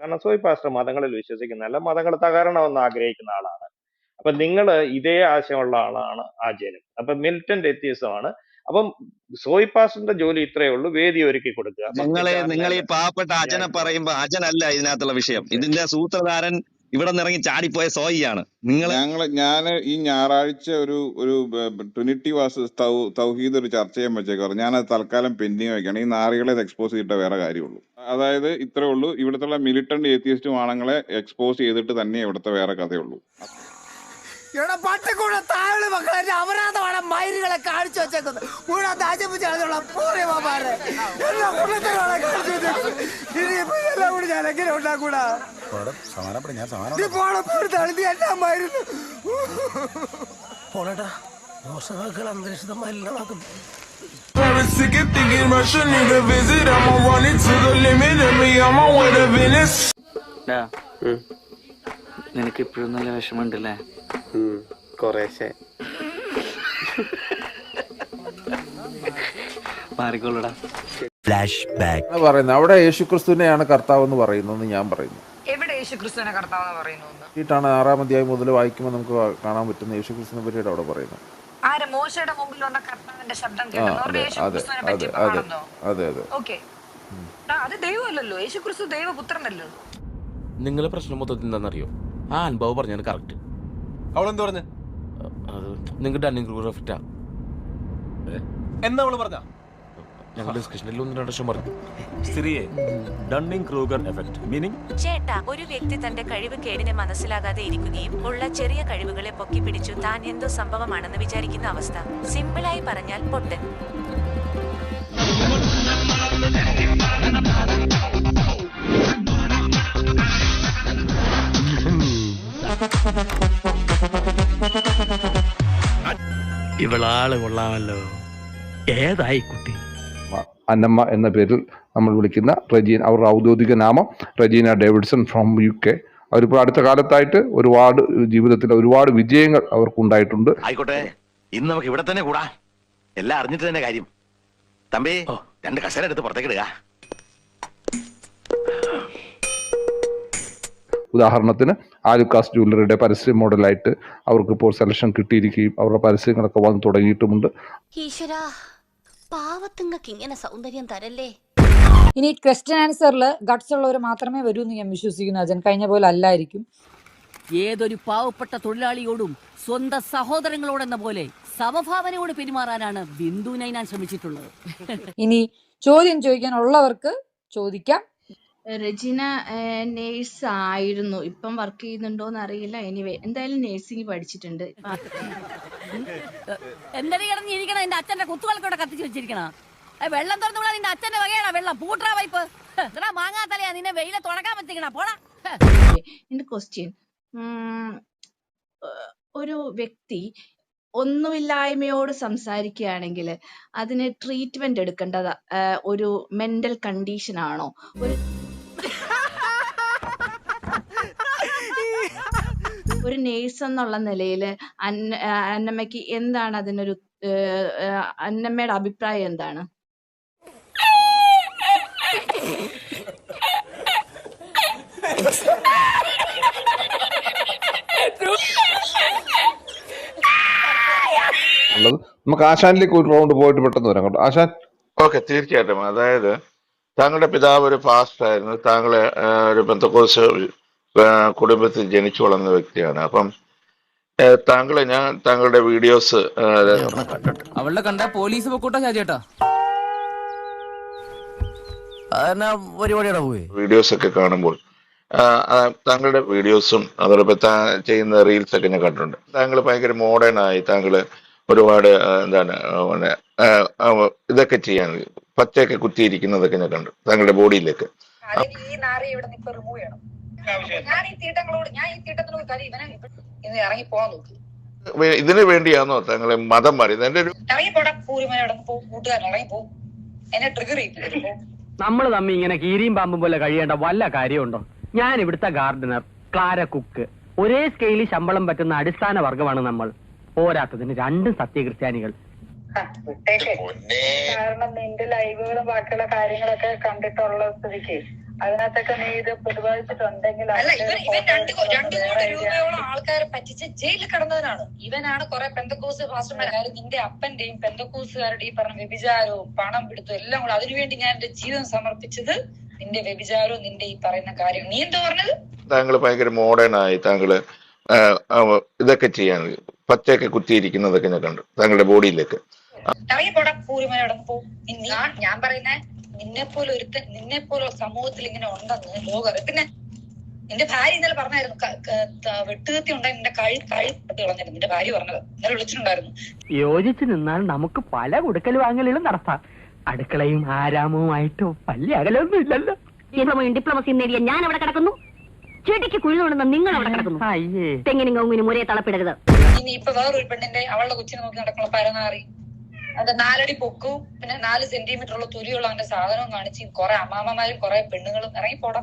കാരണം സോയി പാസ്റ്റർ മതങ്ങളിൽ വിശ്വസിക്കുന്ന അല്ല മതങ്ങൾ തകരണമെന്ന് ആഗ്രഹിക്കുന്ന ആളാണ്. അപ്പൊ നിങ്ങൾ ഇതേ ആശയമുള്ള ആളാണ് ആചാര്യം അപ്പൊ മിലിറ്റന്റ് വ്യത്യസ്തമാണ് അപ്പം സോയി പാസ്റ്ററിന്റെ ജോലി ഇത്രയേ ഉള്ളൂ. വേദി ഒരുക്കി കൊടുക്കുക. നിങ്ങളെ നിങ്ങൾ ഈ പാവപ്പെട്ട അജനെ പറയുമ്പോ അജനല്ല ഇതിനകത്തുള്ള വിഷയം. ഇതിന്റെ സൂത്രധാരൻ ഇവിടെ നിന്ന് ഇറങ്ങി ചാടിപ്പോയ സോയിയാണ്. നിങ്ങൾ ഞങ്ങൾ ഞാൻ ഈ ഞായറാഴ്ച ഒരു ഒരു ട്രിനിറ്റി വാസ് തൗഹീദ് ഒരു ചർച്ച ചെയ്യാൻ വെച്ചേക്കാറ് ഞാൻ അത് തൽക്കാലം പെൻഡിങ് വെക്കണം ഈ നാറികളെ എക്സ്പോസ് ചെയ്തിട്ട് വേറെ കാര്യമുള്ളൂ. അതായത് ഇത്രേ ഉള്ളൂ. ഇവിടുത്തെ മിലിറ്റന്റ് ഏത്തിയസ്റ്റും ആണുങ്ങളെ എക്സ്പോസ് ചെയ്തിട്ട് തന്നെ ഇവിടുത്തെ വേറെ കഥയുള്ളൂ. എടാ പട്ടിക്കൂടെ താഴെ മക്കളെ അപരാധമാണ് മയിലുകളെ കാണിച്ചു വെച്ചേക്കുന്നത്. മുഴുവൻ നശിപ്പിച്ചുള്ള പൂർണമാരെ എല്ലാ പുള്ളിത്തരമാണ് കാണിച്ചു വെച്ചേക്കുന്നത്. ഇനിയിപ്പോ ഇതെല്ലാം കൂടി ഞാൻ എങ്ങനെ ഉണ്ടാക്കൂടാ? നീ പോണപ്പെടുത്താണ് നീ എല്ലാം മരുന്ന് പോണേട്ടാ ദോഷവാക്കുകൾ അന്തരീക്ഷത്തെ മലിനമാക്കുന്നു. Probably sick of thinking Russia need a visit. I'ma run it to the limit. Let me on my way to Venice. ഡാ, നിനക്ക് ഇപ്പോഴും നല്ല വിഷമമുണ്ടല്ലേ? കുറേശ്ശെ. മാറിക്കോളൂടാ. ആണ് പറയുന്നത് അവിടെ യേശുക്രിസ്തുവിനെയാണ് കർത്താവ് എന്ന് പറയുന്നത് ഞാൻ പറയുന്നു. എവിടെ ീട്ടാണ് ആറാം അധ്യായം മുതൽ വായിക്കുമ്പോൾ നമുക്ക് കാണാൻ പറ്റുന്ന യേശുക്രിസ്തുവിനെ പറ്റിയിട്ട് അവിടെ പറയുന്നത് ആര്? മോശയുടെ മുമ്പിൽ വന്ന കർത്താവിന്റെ ശബ്ദം ആ കേട്ടു അതെ യേശു അതെ ക്രിസ്തുവിനെ അതെ അവിടെ പറയുന്നു ആണെന്നോ അതെ അതെ. ഓക്കെ. അത് ദൈവമല്ലല്ലോ. യേശു ദൈവപുത്രനല്ലോ? നിങ്ങളെ പ്രശ്നം മൊത്തത്തിൽ എന്താണെന്നറിയോ? ആ അനുഭവം പറഞ്ഞാണ് കറക്റ്റ് അവളെന്ത് പറഞ്ഞു? അത് നിങ്ങൾക്ക് ഡണ്ണിങ് എഫക്റ്റാ എന്നാ അവൾ പറഞ്ഞ? ഞങ്ങൾ ഡിസ്കഷനിൽ ഒന്ന് രണ്ട് വർഷം പറഞ്ഞു. സിറിയെ ഡണ്ണിങ് ക്രൂഗർ എഫക്ട് മീനിങ് ചേട്ടാ ഒരു വ്യക്തി തന്റെ കഴിവ് കേടിനെ മനസ്സിലാകാതെ ഇരിക്കുകയും ഉള്ള ചെറിയ കഴിവുകളെ പൊക്കിപ്പിടിച്ചു താൻ എന്തോ സംഭവമാണെന്ന് വിചാരിക്കുന്ന അവസ്ഥ. സിമ്പിളായി പറഞ്ഞാൽ പൊട്ടൻ. ഇവളാൾ കൊള്ളാമല്ലോ. ഏതായി കുട്ടി? അന്നമ്മ എന്ന പേരിൽ നമ്മൾ വിളിക്കുന്ന റജീന അവരുടെ ഔദ്യോഗിക നാമം Regina Davidson from U K അവരിപ്പോൾ അടുത്ത കാലത്തായിട്ട് ഒരുപാട് ജീവിതത്തിൽ ഒരുപാട് വിജയങ്ങൾ അവർക്കുണ്ടായിട്ടുണ്ട്. ആയിക്കോട്ടെ ഇന്ന് നമുക്ക് ഇവിടെ തന്നെ കൂടാ. എല്ലാം അറിഞ്ഞിട്ട് തന്നെ കാര്യം. തമ്പി രണ്ട് കസേര എടുത്ത് പുറത്തേക്ക് ഇടുക. ഉദാഹരണത്തിന് ആലുക്കാസ് ജ്വല്ലറിയുടെ പരസ്യ മോഡലായിട്ട് അവർക്ക് ഇപ്പോൾ സെലക്ഷൻ കിട്ടിയിരിക്കുകയും അവരുടെ പരസ്യങ്ങളൊക്കെ വന്നു തുടങ്ങിയിട്ടുമുണ്ട്. ഈശ്വര പാവത്തുങ്ങൾക്ക് ഇങ്ങനെ സൗന്ദര്യം തരല്ലേ? ഇനി ക്വസ്റ്റ്യൻ ആൻസറിൽ ഗട്ട്സ് ഉള്ളവർ മാത്രമേ വരൂ എന്ന് ഞാൻ വിശ്വസിക്കുന്നു. അജൻ കഴിഞ്ഞ പോലെ അല്ലായിരിക്കും. ഏതൊരു പാവപ്പെട്ട തൊഴിലാളിയോടും സ്വന്തം സഹോദരങ്ങളോടെന്ന പോലെ സമഭാവനയോട് പെരുമാറാനാണ് ബിന്ദുവിനായി ഞാൻ ശ്രമിച്ചിട്ടുള്ളത്. ഇനി ചോദ്യം ചോദിക്കാൻ ഉള്ളവർക്ക് ചോദിക്കാം. റെജിന നേഴ്സ് ആയിരുന്നു ഇപ്പം വർക്ക് ചെയ്യുന്നുണ്ടോന്ന് അറിയില്ല. എനിവേ എന്തായാലും നേഴ്സിംഗ് പഠിച്ചിട്ടുണ്ട്. എന്തായാലും കിടന്ന് ഇരിക്കണം എന്റെ അച്ഛന്റെ കുത്തുകൾക്കൂടെ കത്തിച്ച് വെച്ചിരിക്കണ. വെള്ളം തുറന്നു നിന്റെ അച്ഛന്റെ വകയാണ് വെള്ളം? പൂട്രാ വൈപ്പ്. എടാ മാങ്ങാ തലയാ നിന്നെ വെയിലെ തുടക്കാൻ പറ്റിക്കണ. പോടാ. എന്റെ ക്വസ്റ്റ്യൻ ഒരു വ്യക്തി ഒന്നുമില്ലായ്മയോട് സംസാരിക്കുകയാണെങ്കിൽ അതിന് ട്രീറ്റ്മെന്റ് എടുക്കേണ്ടത് ഒരു മെന്റൽ കണ്ടീഷൻ ആണോ? ഒരു ഒരു നേഴ്സ് എന്നുള്ള നിലയിൽ അന്ന അന്നമ്മയ്ക്ക് എന്താണ് അതിനൊരു അന്നമ്മയുടെ അഭിപ്രായം എന്താണ്? ഉള്ളത്. നമുക്ക് ആശാനിലേക്ക് ഒരു റൗണ്ട് പോയിട്ട് പെട്ടെന്ന് വരാം കേട്ടോ. ആശാൻ. ഓക്കെ തീർച്ചയായിട്ടും. അതായത് താങ്കളുടെ പിതാവ് ഒരു പാസ്റ്റർ ആയിരുന്നു. താങ്കളെ ഒരു ബന്ധക്കോസ് കുടുംബത്തിൽ ജനിച്ചു വളർന്ന വ്യക്തിയാണ്. അപ്പം താങ്കളെ ഞാൻ താങ്കളുടെ വീഡിയോസ് അവളുടെ കണ്ട പോലീസ് പൊക്കൂട്ടാ ചേട്ടാ വീഡിയോസ് ഒക്കെ കാണുമ്പോൾ. താങ്കളുടെ വീഡിയോസും അതോടൊപ്പം താ ചെയ്യുന്ന റീൽസ് ഒക്കെ ഞാൻ കണ്ടിട്ടുണ്ട്. താങ്കൾ ഭയങ്കര മോഡേൺ ആയി താങ്കൾ ഒരുപാട് എന്താണ് ഇതൊക്കെ ചെയ്യാൻ പച്ചയൊക്കെ കുത്തിയിരിക്കുന്നതൊക്കെ ഞാൻ കണ്ടു താങ്കളുടെ ബോഡിയിലേക്ക്. ഈ നാറി ഇവിടെ നിന്ന് റിമൂവ് ചെയ്യണം. ഞാൻ ഈ തീട്ടങ്ങളോട് ഞാൻ ഈ തീട്ടത്തിനോട് കാര്യം ഇവനെ ഇന്ന് ഇറങ്ങി പോവാൻ നോക്കി. ഇതിന് വേണ്ടിയാണോ തങ്ങളെ മതം പറയുന്നത് എന്റെ ഒരു ഇറങ്ങി പോടാ പൂരിമന ഇടന്ന് പോ കൂട്ടുകാരൻ ഇറങ്ങി പോ. എന്നെ ട്രിഗർ നമ്മൾ തമ്മി ഇങ്ങനെ കീരിയും പാമ്പും പോലെ കഴിയേണ്ട വല്ല കാര്യമുണ്ടോ? ഞാൻ ഇവിടുത്തെ ഗാർഡനർ ക്ലാര കുക്ക് ഒരേ സ്കെയിലിൽ ശമ്പളം പറ്റുന്ന അടിസ്ഥാന വർഗമാണ് നമ്മൾ. പോരാത്തതിന് രണ്ടും സത്യക്രിസ്ത്യാനികൾ. കാരണം നിന്റെ ലൈവുകളും ബാക്കിയുള്ള കാര്യങ്ങളൊക്കെ കണ്ടിട്ടുള്ള സ്ഥിതിക്ക്. അതിനകത്തൊക്കെ നീ ഇത് പ്രതിപാദിച്ചിട്ടുണ്ടെങ്കിൽ അല്ല ഇവൻ ഇവൻ രണ്ട് കോ- രണ്ട് കോടി രൂപയോളം ആൾക്കാരെ പറ്റിച്ച് ജയിലിൽ കിടന്നവനാണ്. ഇവനാണ് കുറെ പെന്തക്കോസ് ഫാസ്റ്റർമാരും നിന്റെ അപ്പന്റെയും പെന്തക്കൂസുകാരുടെ ഈ പറഞ്ഞ വ്യഭിചാരവും പണം പിടുത്തവും എല്ലാം കൂടെ അതിനുവേണ്ടി ഞാൻ എന്റെ ജീവിതം സമർപ്പിച്ചത് നിന്റെ വ്യഭിചാരവും നിന്റെ ഈ പറയുന്ന കാര്യം നീ എന്താ പറഞ്ഞത്? താങ്കൾ ഭയങ്കര മോഡേൺ ആയി താങ്കൾ ഇതൊക്കെ ചെയ്യാൻ പച്ചയൊക്കെ കുത്തിയിരിക്കുന്നതൊക്കെ ഞാൻ കണ്ടു താങ്കളുടെ ബോഡിയിലേക്ക് ഇറങ്ങി പോടാ പോ. നീ- ഞാൻ- ഞാൻ പറയുന്നേ നിന്നെ പോലെ ഒരുത്തൻ നിന്നെ പോലെ സമൂഹത്തിൽ ഇങ്ങനെ ഉണ്ടെന്ന് ലോകം. പിന്നെ എന്റെ ഭാര്യ ഇന്നലെ പറഞ്ഞായിരുന്നു ക- ക- ത- വെട്ടുകത്തി ഉണ്ടായി നിന്റെ കഴി കഴി കളഞ്ഞിരുന്നു. നിന്റെ ഭാര്യ പറഞ്ഞത്. ഇന്നലെ വിളിച്ചിട്ടുണ്ടായിരുന്നു. യോജിച്ച് നിന്നാൽ നമുക്ക് പല കൊടുക്കൽ വാങ്ങലുകളും നടത്താം. അടുക്കളയും ആരാമവുമായിട്ടോ വലിയ അകലൊന്നും ഇല്ലല്ലോ. ഡിപ്ലോമയും ഡിപ്ലോമസിയും നേടിയ ഞാൻ അവിടെ കിടക്കുന്നു. ചെടിക്ക് കുഴിതുകൊണ്ടെന്ന് നിങ്ങൾ അവിടെ കിടക്കുന്നു. അയ്യേ. തെങ്ങിനും കൗങ്ങിനും ഒരേ തളപ്പിടരുത്. ഇനി ഇപ്പൊ വേറൊരു പെണ്ണിന്റെ അവളുടെ കൊച്ചിനെ നോക്കി നടക്കുള്ള പരനാറി അതിന്റെ നാലടി പൊക്കവും പിന്നെ നാല് സെന്റിമീറ്റർ ഉള്ള തുരിയുള്ള അവന്റെ സാധനവും കാണിച്ച് കുറെ അമ്മാമ്മമാരും കുറെ പെണ്ണുങ്ങളും ഇറങ്ങി പോടാ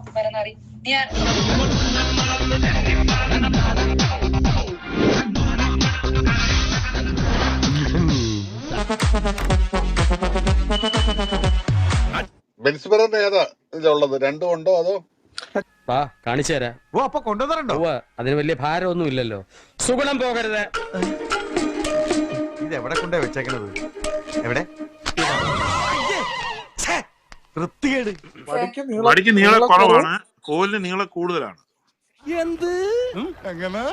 ബെൻസിബറിന്റെ ഏതാ ഉള്ളത്? രണ്ടും ഉണ്ടോ അതോ? വാ കാണിച്ചു തരാം. ഓ അപ്പൊ കൊണ്ടുവന്നിട്ടുണ്ടോ? ഉവ്വ്, അതിന് വലിയ ഭാരമൊന്നും ഇല്ലല്ലോ സുഗുണം പോകരുത്. ഇത് എവിടെ കൊണ്ടേ വെച്ചേക്കണത്? എവിടെ? വൃത്തികേട്. വടിക്ക് നീളം കുറവാണ്. കോലിന് നീളം കൂടുതലാണ്. എങ്ങനെ?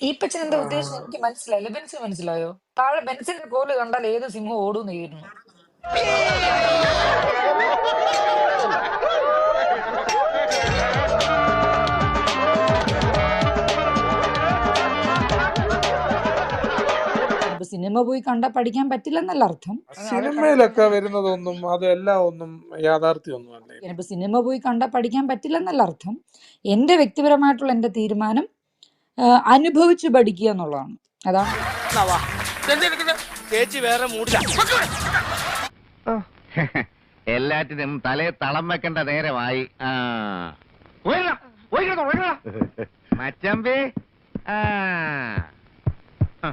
ഈപ്പച്ചൻ എന്താ ഉദ്ദേശം എനിക്ക് മനസ്സിലായില്ല. ബെൻസിന് മനസ്സിലായോ? താഴെ ബെൻസിന്റെ കോൽ കണ്ടാൽ ഏത് സിംഹം ഓടും നേരുന്നു സിനിമ പോയി കണ്ട പഠിക്കാൻ പറ്റില്ലെന്നല്ല അർത്ഥം. സിനിമയിലൊക്കെ വരുന്നതൊന്നും അതെല്ലാം ഒന്നും യാഥാർത്ഥ്യമൊന്നും അല്ലേ. സിനിമ പോയി കണ്ട പഠിക്കാൻ പറ്റില്ല എന്നല്ല അർത്ഥം. എന്റെ വ്യക്തിപരമായിട്ടുള്ള എന്റെ തീരുമാനം അനുഭവിച്ച് പഠിക്കുക എന്നുള്ളതാണ്. അതാണ് ചേച്ചി വേറെ മൂടില്ല. എല്ലാറ്റിനും തലേ തളം വെക്കേണ്ട നേരമായി. മച്ചമ്പി. ആ. ആ.